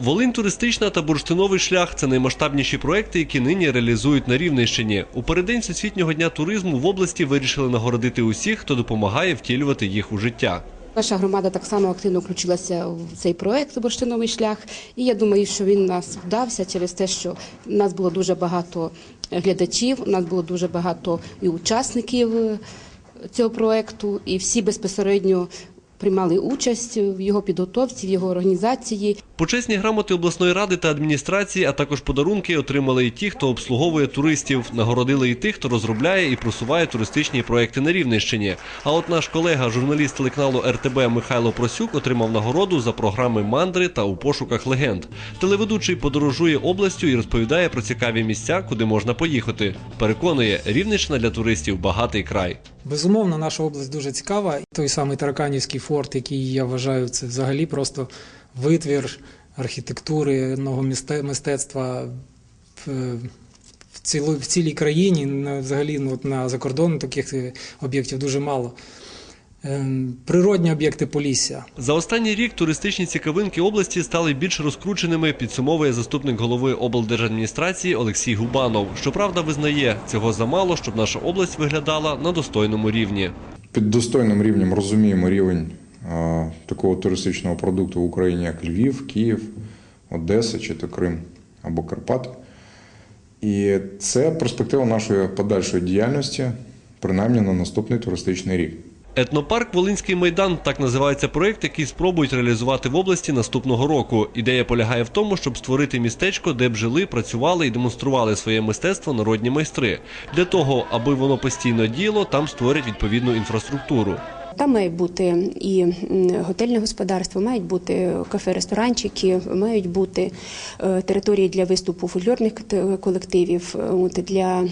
Волинь туристична та бурштиновий шлях це наймасштабніші проекти, які нині реалізують на Рівненщині. У переддень Всесвітнього дня туризму в області вирішили нагородити усіх, хто допомагає втілювати їх у життя. Наша громада так само активно включилася в цей проект «Бурштиновий шлях. І я думаю, що він нас вдався через те, що в нас було дуже багато глядачів, у нас було дуже багато і учасників е, цього проекту, і всі безпосередньо приймали участь в його підготовці, в його організації. Почесні грамоти обласної ради та адміністрації, а також подарунки отримали і ті, хто обслуговує туристів. Нагородили і тих, хто розробляє і просуває туристичні проекти на Рівненщині. А от наш колега, журналіст телеканалу РТБ Михайло Просюк, отримав нагороду за програми Мандри та у пошуках легенд. Телеведучий подорожує областю і розповідає про цікаві місця, куди можна поїхати. Переконує, Рівненщина для туристів багатий край. Безумовно, наша область дуже цікава. Той самий Тараканівський форт, який я вважаю, це взагалі просто витвір архітектури, нового місте- мистецтва в, в, ціло- в цілій країні. Взагалі, ну, от на закордону таких е, об'єктів дуже мало. Ем, Природні об'єкти Полісся. За останній рік туристичні цікавинки області стали більш розкрученими, підсумовує заступник голови облдержадміністрації Олексій Губанов. Щоправда, визнає, цього замало, щоб наша область виглядала на достойному рівні. Під достойним рівнем розуміємо рівень такого туристичного продукту в Україні, як Львів, Київ, Одеса чи то Крим або Карпати. І це перспектива нашої подальшої діяльності, принаймні на наступний туристичний рік. Етнопарк Волинський майдан так називається проект, який спробують реалізувати в області наступного року. Ідея полягає в тому, щоб створити містечко, де б жили, працювали і демонстрували своє мистецтво народні майстри. Для того, аби воно постійно діяло, там створять відповідну інфраструктуру. Там має бути і готельне господарство, мають бути кафе-ресторанчики, мають бути е, території для виступу фольклорних колективів, для е,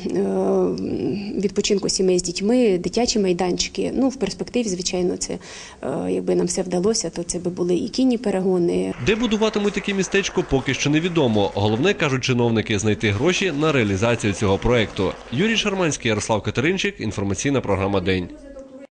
відпочинку сімей з дітьми, дитячі майданчики. Ну, в перспективі, звичайно, це е, якби нам все вдалося, то це би були і кінні перегони, Де будуватимуть таке містечко, поки що невідомо. Головне кажуть чиновники знайти гроші на реалізацію цього проекту. Юрій Шарманський, Ярослав Катеринчик. Інформаційна програма День.